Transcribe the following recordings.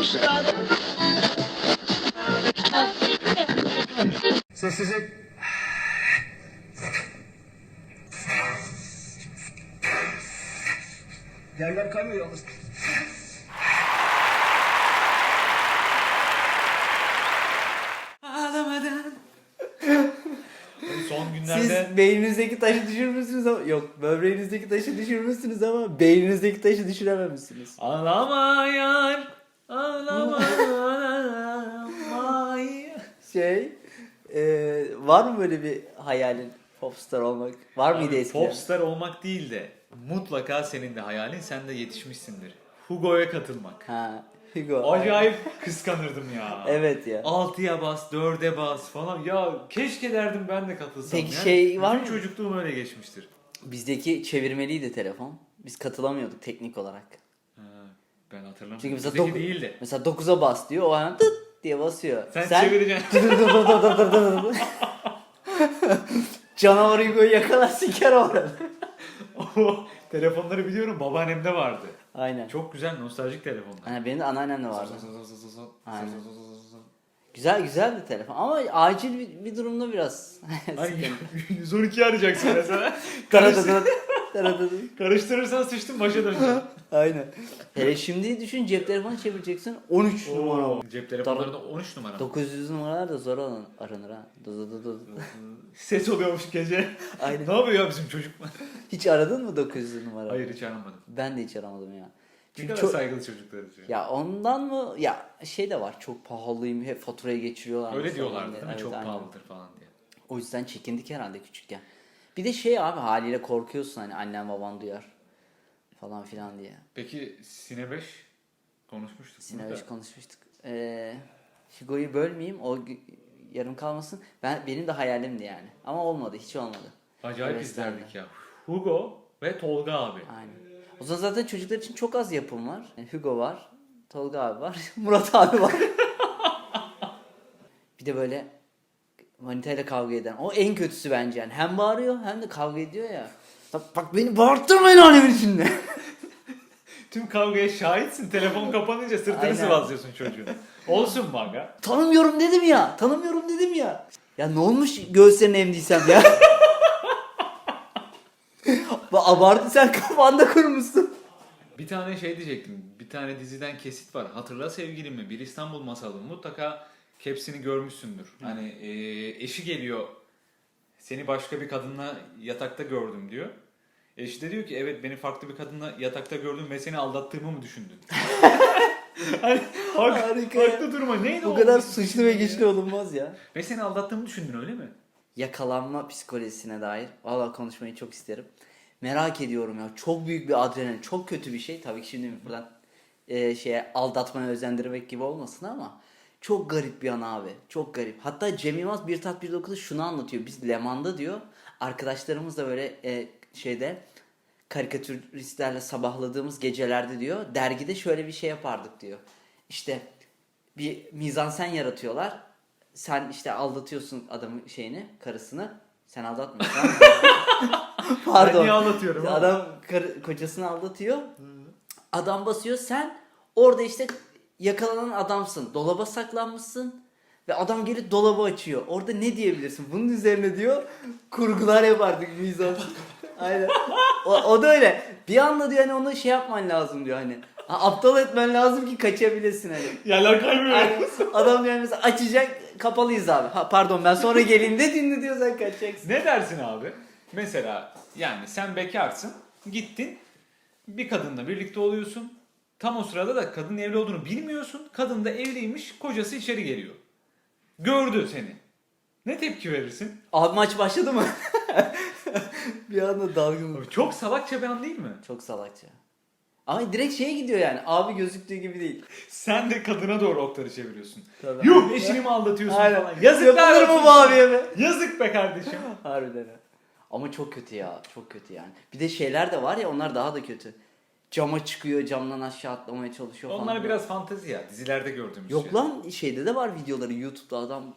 closer. Sessizlik. Yerler kaymıyor yalnız. Ağlamadan. Son günlerde Siz beyninizdeki taşı düşürmüşsünüz ama yok böbreğinizdeki taşı düşürmüşsünüz ama beyninizdeki taşı düşürememişsiniz. ağlama yar. Şey e, var mı böyle bir hayalin popstar olmak? Var mıydı Abi, eskiden? Popstar olmak değil de mutlaka senin de hayalin sen de yetişmişsindir. Hugo'ya katılmak. Ha Hugo. Acayip kıskanırdım ya. Evet ya. 6'ya bas, 4'e bas falan. Ya keşke derdim ben de katılsam. Peki Yani şey var mı? çocukluğum öyle geçmiştir. Bizdeki çevirmeliydi telefon. Biz katılamıyorduk teknik olarak. Ben hatırlamıyorum. Çünkü mesela, Bizdeki doku- değildi. mesela 9'a bas diyor o an tıt diye basıyor. Sen, çevireceksin. Canavar Hugo'yu yakalar siker orada. o telefonları biliyorum babaannemde vardı. Aynen. Çok güzel nostaljik telefonlar. Hani benim de anneannem de vardı. Aynen. Aynen. Güzel güzel bir telefon ama acil bir, bir durumda biraz. Ay 112 arayacaksın mesela. Karıştırırsan sıçtın başa döneceksin. Aynen. Hele şimdi düşün cep telefonu çevireceksin 13 numara. Oo, Cep telefonlarında 13 numara. 900 numaralar da zor aran- aranır ha. Dı dı dı dı. Ses oluyormuş gece. Aynen. ne yapıyor ya bizim çocuk? Hiç aradın mı 900 numara? Hayır hiç aramadım. Ben de hiç aramadım ya. Ne Çünkü kadar çok, saygılı çocuklarız ya. ya ondan mı ya şey de var çok pahalıyım hep faturaya geçiriyorlar. Öyle diyorlardı değil mi? Evet, Çok aynen. pahalıdır falan diye. O yüzden çekindik herhalde küçükken. Bir de şey abi haliyle korkuyorsun hani annen baban duyar falan filan diye. Peki Sine 5 konuşmuştuk. Sine burada. beş konuşmuştuk. Ee, Hugo'yu bölmeyeyim o yarım kalmasın. Ben benim de hayalimdi yani. Ama olmadı hiç olmadı. Acayip Heveslendi. izlerdik ya. Hugo ve Tolga abi. Aynen. O zaman zaten çocuklar için çok az yapım var. Yani Hugo var, Tolga abi var, Murat abi var. bir de böyle manitayla kavga eden. O en kötüsü bence yani. Hem bağırıyor hem de kavga ediyor ya. Bak, bak beni bağırttırmayın alemin içinde. Tüm kavgaya şahitsin. Telefon kapanınca sırtını Aynen. sıvazlıyorsun çocuğun. Olsun mu aga? tanımıyorum dedim ya. Tanımıyorum dedim ya. Ya ne olmuş göğüslerini emdiysem ya. Bak abartı sen kafanda kurmuşsun. Bir tane şey diyecektim. Bir tane diziden kesit var. Hatırla sevgilimi. Bir İstanbul masalı. Mutlaka hepsini görmüşsündür. Hani e, eşi geliyor. Seni başka bir kadınla yatakta gördüm diyor. Eşi de diyor ki evet beni farklı bir kadınla yatakta gördüm ve seni aldattığımı mı düşündün? hani, hak, Harika ya. haklı durma. Neydi Bu o kadar dizinin suçlu ve güçlü olunmaz ya. Ve seni aldattığımı düşündün öyle mi? yakalanma psikolojisine dair valla konuşmayı çok isterim. Merak ediyorum ya. Çok büyük bir adrenalin. Çok kötü bir şey. Tabii ki şimdi buradan e, şeye aldatmaya özendirmek gibi olmasın ama çok garip bir an abi. Çok garip. Hatta Cem Yılmaz bir tat bir dokuzu şunu anlatıyor. Biz Leman'da diyor. Arkadaşlarımız da böyle e, şeyde karikatüristlerle sabahladığımız gecelerde diyor. Dergide şöyle bir şey yapardık diyor. İşte bir mizansen yaratıyorlar. Sen işte aldatıyorsun adamın şeyini, karısını. Sen aldatmıyorsun. Pardon. Ben niye anlatıyorum? Adam karı, kocasını aldatıyor. Adam basıyor. Sen orada işte yakalanan adamsın. Dolaba saklanmışsın. Ve adam gelip dolabı açıyor. Orada ne diyebilirsin? Bunun üzerine diyor kurgular yapardık mizan. Aynen. O, o da öyle. Bir anda diyor hani onu şey yapman lazım diyor hani. Ha, Aptal etmen lazım ki kaçabilesin hani. Yerler kaymıyor. Aynen. Adam yani mesela açacak kapalıyız abi. Ha, pardon ben sonra geleyim dediğinde diyor sen kaçacaksın. Ne dersin abi? Mesela yani sen bekarsın, gittin, bir kadınla birlikte oluyorsun. Tam o sırada da kadın evli olduğunu bilmiyorsun. Kadın da evliymiş, kocası içeri geliyor. Gördü seni. Ne tepki verirsin? Abi maç başladı mı? bir anda dalgın. Çok salakça bir an değil mi? Çok salakça. Ama direkt şeye gidiyor yani. Abi gözüktüğü gibi değil. Sen de kadına doğru okları çeviriyorsun. Tabii. Yuh eşini mi aldatıyorsun Aynen. falan. Yazıklar mı bu abiye be? Yazık be kardeşim. Harbiden ha. Ama çok kötü ya. Çok kötü yani. Bir de şeyler de var ya onlar daha da kötü. Cama çıkıyor camdan aşağı atlamaya çalışıyor falan. Onlar biraz fantezi ya. Dizilerde gördüğümüz Yok şey. lan şeyde de var videoları YouTube'da adam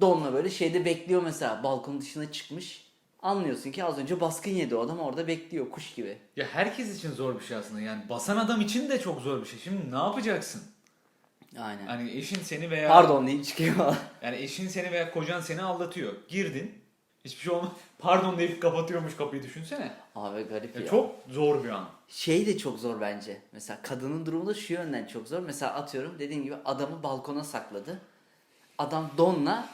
donla böyle şeyde bekliyor mesela balkonun dışına çıkmış. Anlıyorsun ki az önce baskın yedi o adam orada bekliyor kuş gibi. Ya herkes için zor bir şey aslında. Yani basan adam için de çok zor bir şey. Şimdi ne yapacaksın? Aynen. Hani eşin seni veya Pardon deyip çıkıyor. yani eşin seni veya kocan seni aldatıyor. Girdin. Hiçbir şey olmaz. Pardon deyip kapatıyormuş kapıyı düşünsene. Abi garip Ya ya. çok zor bir an. Şey de çok zor bence. Mesela kadının durumu da şu yönden çok zor. Mesela atıyorum dediğim gibi adamı balkona sakladı. Adam donla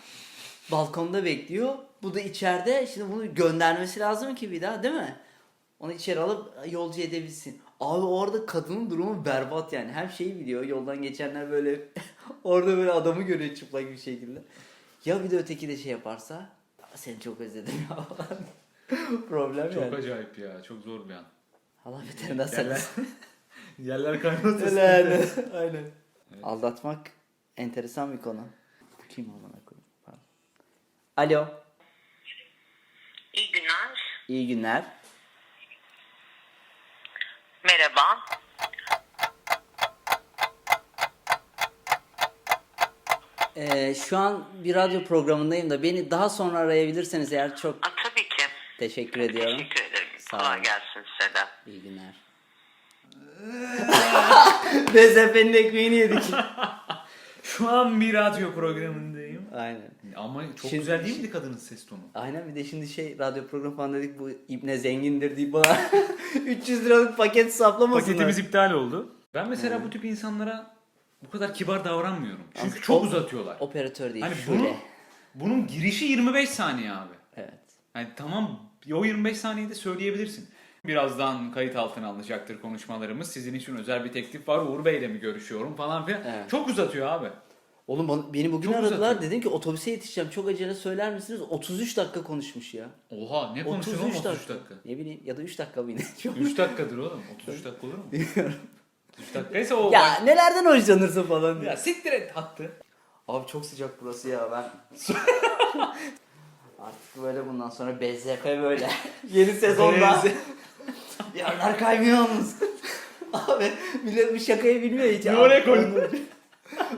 balkonda bekliyor. Bu da içeride. Şimdi bunu göndermesi lazım ki bir daha değil mi? Onu içeri alıp yolcu edebilsin. Abi orada kadının durumu berbat yani. Hem şeyi biliyor. Yoldan geçenler böyle orada böyle adamı görüyor çıplak bir şekilde. Ya bir de öteki de şey yaparsa seni çok özledim ya. Problem Çok yani. acayip ya. Çok zor bir an. Allah beterinden Yerler, saklasın. yerler kaymasın. Aynen. Aynen. Aldatmak enteresan bir konu. Kim amına koyayım? Pardon. Alo. İyi günler. İyi günler. Merhaba. Ee, şu an bir radyo programındayım da beni daha sonra arayabilirseniz eğer çok Aa, tabii ki. teşekkür ediyorum. Teşekkür ederim. Sağ Kolay olun. gelsin size de. İyi günler. Bezefe'nin ekmeğini yedik. Şu an bir radyo programındayım. Aynen. Ama çok Şimdi- güzel değil miydi kadının ses tonu? Aynen bir de şimdi şey radyo programı falan dedik bu ibne zengindir deyip bana 300 liralık paket saplamasınlar. Paketimiz iptal oldu. Ben mesela bu tip insanlara bu kadar kibar davranmıyorum. Çünkü Aslında çok o- uzatıyorlar. Operatör değil Hani şöyle. bunun, bunun girişi 25 saniye abi. Evet. Hani tamam o 25 saniyede söyleyebilirsin. Birazdan kayıt altına alınacaktır konuşmalarımız. Sizin için özel bir teklif var. Uğur Bey'le mi görüşüyorum falan filan. Evet. Çok uzatıyor abi. Oğlum bana- beni bugün Çok aradılar uzatıyor. dedim ki otobüse yetişeceğim çok acele söyler misiniz? 33 dakika konuşmuş ya. Oha ne konuşuyorsun oğlum 33 dakika. Ne bileyim ya da 3 dakika mı yine? Çok 3 dakikadır oğlum. 33 dakika olur mu? bilmiyorum. 3 dakikaysa o ya nelerden hoşlanırsın falan diye. ya siktir et hattı. Abi çok sıcak burası ya ben. Artık böyle bundan sonra BZP böyle. Yeni sezonda. Yerler kaymıyor musun? Abi millet bu şakayı bilmiyor hiç. Ne oraya koydun?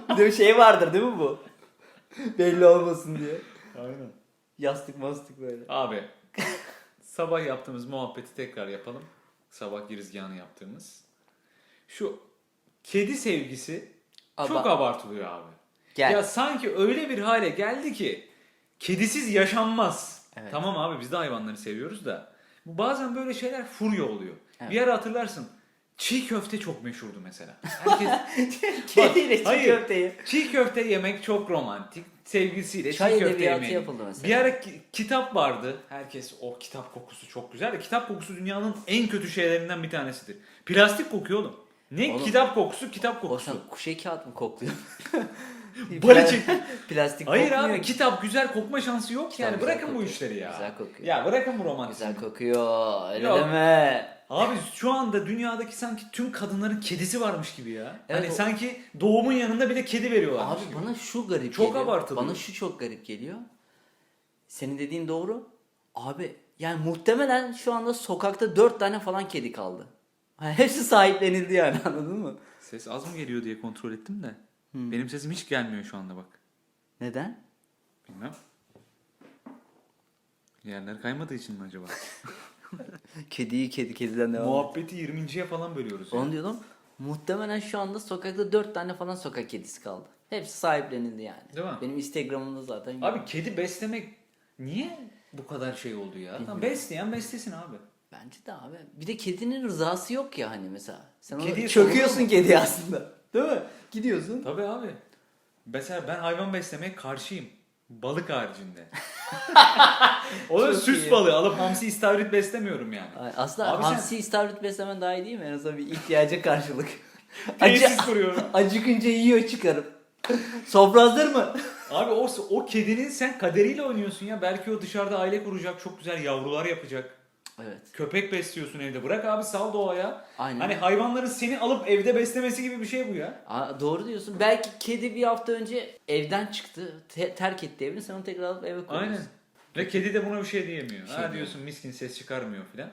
bir de bir şey vardır değil mi bu? Belli olmasın diye. Aynen. Yastık mastık böyle. Abi sabah yaptığımız muhabbeti tekrar yapalım. Sabah girizgahını yaptığımız. Şu kedi sevgisi Aba- çok abartılıyor abi. Gel. Ya sanki öyle bir hale geldi ki kedisiz yaşanmaz. Evet. Tamam abi biz de hayvanları seviyoruz da. Bu bazen böyle şeyler furya oluyor. Evet. Bir ara hatırlarsın. Çiğ köfte çok meşhurdu mesela. Herkes Kediyle çiğ hayır. köfteyi. Çiğ köfte yemek çok romantik. Sevgilisiyle Çay çiğ köfte yemeği. yapıldı mesela. Bir ara ki- kitap vardı. Herkes o kitap kokusu çok güzel. Kitap kokusu dünyanın en kötü şeylerinden bir tanesidir. Plastik kokuyor oğlum. Ne Oğlum. kitap kokusu, kitap O kokusu. sen kuşe kağıt mı kokluyor? Bari çek. Plastik Hayır kokmuyor abi ki. kitap güzel kokma şansı yok Kitap yani. güzel Bırakın bu kokuyor. işleri ya. Güzel kokuyor. Ya bırakın bu romantizmi. Güzel kokuyor. Öyle Yok. deme. Abi şu anda dünyadaki sanki tüm kadınların kedisi varmış gibi ya. Evet, hani o- sanki doğumun yanında bile kedi veriyorlarmış Abi bana şu garip Çok geliyor. abartılı. Bana şu çok garip geliyor. Senin dediğin doğru. Abi yani muhtemelen şu anda sokakta dört tane falan kedi kaldı. Yani hepsi sahiplenildi yani anladın mı? Ses az mı geliyor diye kontrol ettim de. Benim sesim hiç gelmiyor şu anda bak. Neden? Bilmem. Yerler kaymadığı için mi acaba? Kediyi kedi kediden devam. Muhabbeti 20.ye falan bölüyoruz. Onu diyordum. Muhtemelen şu anda sokakta dört tane falan sokak kedisi kaldı. Hepsi sahiplenildi yani. Değil mi? Benim Instagram'ımda zaten. Abi kedi beslemek niye bu kadar şey oldu ya? Tamam, besleyen beslesin abi. Bence de abi. Bir de kedinin rızası yok ya hani mesela. Sen ona Kediye çöküyorsun sorulur mu? kedi aslında. Değil mi? Gidiyorsun. Tabii abi. Mesela ben hayvan beslemeye karşıyım. Balık haricinde. o da Çok süs iyi. balığı alıp hamsi istavrit beslemiyorum yani. Ay, Aslında Abi sen- hamsi istavrit beslemen daha iyi değil mi? En azından bir ihtiyaca karşılık. Tesis kuruyorum. acıkınca yiyor çıkarıp. Sofra hazır mı? Abi o, o kedinin sen kaderiyle oynuyorsun ya. Belki o dışarıda aile kuracak, çok güzel yavrular yapacak. Evet. Köpek besliyorsun evde. Bırak abi sal doğaya. Aynen. Hani hayvanların seni alıp evde beslemesi gibi bir şey bu ya. Aa, doğru diyorsun. Belki kedi bir hafta önce evden çıktı. te- terk etti evini. Sen onu tekrar alıp eve koyuyorsun. Aynen. Ve kedi de buna bir şey diyemiyor. şey ha diyorsun miskin ses çıkarmıyor filan.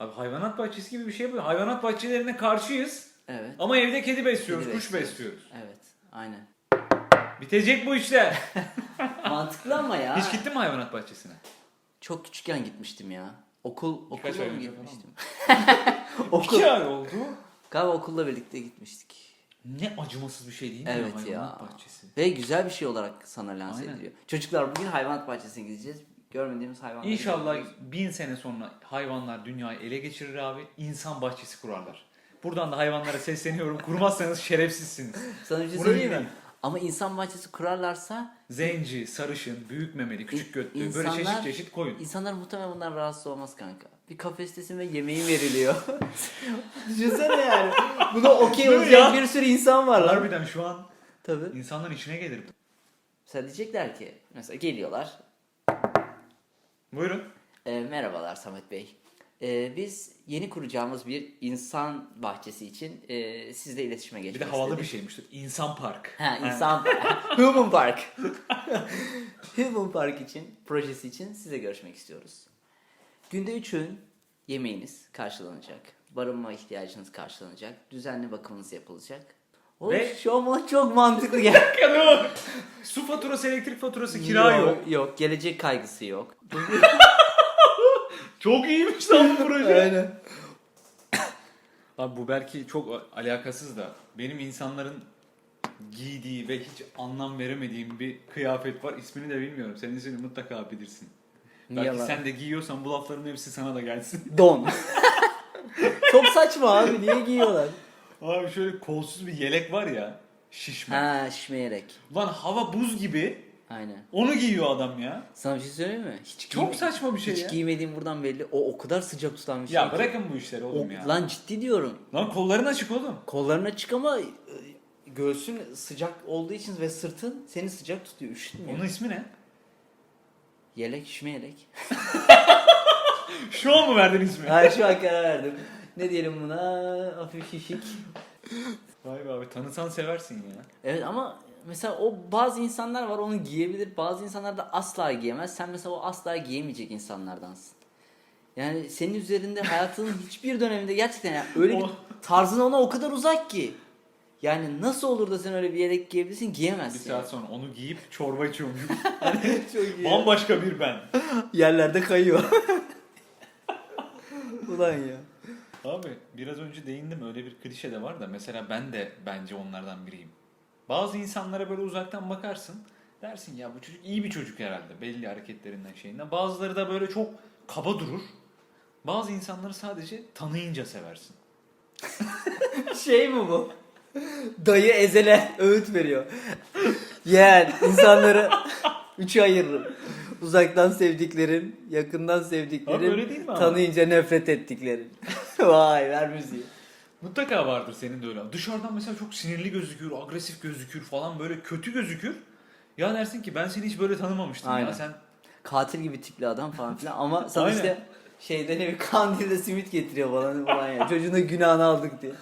Abi hayvanat bahçesi gibi bir şey bu. Hayvanat bahçelerine karşıyız. Evet. Ama evde kedi besliyoruz, Kedi kuş besliyoruz. besliyoruz. Evet. Aynen. Bitecek bu işler. Mantıklı ama ya. Hiç gittin mi hayvanat bahçesine? Çok küçükken gitmiştim ya. Okul Birkaç okulla ay mı önce gitmiştim? Okul. İki ay oldu. Galiba okulla birlikte gitmiştik. Ne acımasız bir şey değil mi Evet hayvanat ya. bahçesi? Ve güzel bir şey olarak sana lanse Aynen. ediliyor. Çocuklar bugün hayvanat bahçesine gideceğiz. Görmediğimiz hayvanları İnşallah göreceğiz. bin sene sonra hayvanlar dünyayı ele geçirir abi. insan bahçesi kurarlar. Buradan da hayvanlara sesleniyorum. Kurmazsanız şerefsizsiniz. Sana bir şey Bunu söyleyeyim mi? bilmeyin. Ama insan bahçesi kurarlarsa Zenci, sarışın, büyük memeli, küçük götlü böyle insanlar- çeşit çeşit koyun. insanlar muhtemelen bundan rahatsız olmaz kanka. Bir kafestesin ve yemeğin veriliyor. Düşünsene yani. Buna okey olacak bir sürü insan var lan. Harbiden şu an Tabii. insanların içine gelir. Mesela diyecekler ki mesela geliyorlar. Buyurun. E, merhabalar Samet Bey. E, biz yeni kuracağımız bir insan bahçesi için e, sizle iletişime Bir geçmek de havalı bir istedik. şeymiştir. İnsan park. Ha insan Human Park. Human Park için projesi için size görüşmek istiyoruz. Günde 3 öğün yemeğiniz karşılanacak. Barınma ihtiyacınız karşılanacak. Düzenli bakımınız yapılacak. Oğlum Ve- şu an bana çok mantıklı geldi. Su faturası, elektrik faturası, kira yok. Yok, gelecek kaygısı yok. Çok iyiymiş lan bu proje. Aynen. Abi bu belki çok alakasız da benim insanların giydiği ve hiç anlam veremediğim bir kıyafet var. İsmini de bilmiyorum. Senin ismini mutlaka bilirsin. Niye belki lan? sen de giyiyorsan bu lafların hepsi sana da gelsin. Don. çok saçma abi. Niye giyiyorlar? Abi şöyle kolsuz bir yelek var ya. Şişme. Ha şişmeyerek. Lan hava buz gibi. Aynen. Onu giyiyor adam ya. Sana bir şey söyleyeyim mi? Hiç Çok giyme- saçma bir şey Hiç ya. giymediğim buradan belli. O o kadar sıcak tutan bir şey Ya ki. bırakın bu işleri oğlum ya. Lan, Lan ciddi diyorum. kolların açık oğlum. Kolların açık ama e, göğsün sıcak olduğu için ve sırtın seni sıcak tutuyor. Üşütmüyor. Onun ismi ne? Yelek şişme yelek. Şu an mı verdin ismi? ha şu an karar verdim. Ne diyelim buna? Hafif şişik. Vay be abi tanısan seversin ya. Evet ama mesela o bazı insanlar var onu giyebilir. Bazı insanlar da asla giyemez. Sen mesela o asla giyemeyecek insanlardansın. Yani senin üzerinde hayatının hiçbir döneminde gerçekten yani öyle bir O- tarzın ona o kadar uzak ki. Yani nasıl olur da sen öyle bir yelek giyebilirsin Bir giyemezsin. saat sonra onu giyip çorba içiyormuş. Çok iyi. Bambaşka bir ben. Yerlerde kayıyor. Ulan ya. Abi biraz önce değindim öyle bir klişe de var da mesela ben de bence onlardan biriyim. Bazı insanlara böyle uzaktan bakarsın dersin ya bu çocuk iyi bir çocuk herhalde belli hareketlerinden şeyinden. Bazıları da böyle çok kaba durur. Bazı insanları sadece tanıyınca seversin. Şey mi bu? Dayı ezele öğüt veriyor. Yeğen insanları üçe ayırırım. Uzaktan sevdiklerin, yakından sevdiklerin, Abi öyle değil mi abi? tanıyınca nefret ettiklerin. Vay ver müziği. Mutlaka vardır senin de öyle. Dışarıdan mesela çok sinirli gözükür, agresif gözükür falan böyle kötü gözükür. Ya dersin ki ben seni hiç böyle tanımamıştım Aynen. ya sen Katil gibi tipli adam falan filan ama sana Aynen. işte şeyde ne bir kandilde simit getiriyor falan falan ya. Çocuğun da günahını aldık diye.